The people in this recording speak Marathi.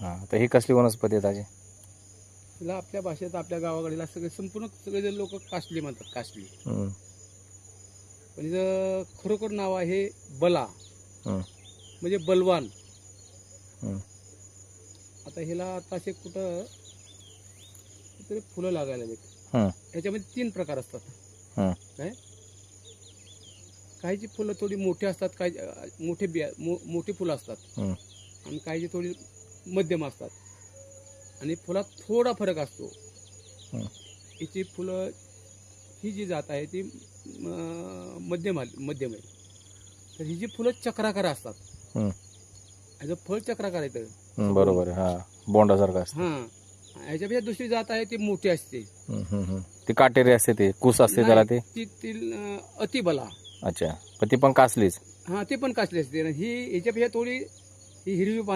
हां तर ही कसली वनस्पती आहे ताजी? तिला आपल्या भाषेत आपल्या गावाकडीला सगळे संपूर्ण सगळे लोक कासली म्हणतात कासली पण हिचं खरोखर नाव आहे बला. म्हणजे बलवान. आता हिला आता असे कुठं तरी फुलं लागायला लागेल हं, ह्याच्यामध्ये तीन प्रकार असतात. काय? काहीची फुलं थोडी मोठी असतात काही अं, मोठे बिया मो, मोठी फुलं असतात. हं. आणि काहीची थोडी मध्यम असतात. आणि फुलात थोडा फरक असतो. हिची फुलं ही जी जात आहे ती मध्यम आली मध्यम आहे. तर ही जी फुलं चक्राकार असतात. ह्याचं फळ चक्राकार येतं बरोबर हां बोंडासारखं असतं. हां. ह्याच्यापेक्षा दुसरी जात आहे ती मोठी असते. ती काटेरी असते ती कुस असते त्याला ते? ती अतिबला. अच्छा. पण ती पण कासलीच. हां ती पण कासली असते. आणि ही ह्याच्यापेक्षा थोडी ही हिरवी पानं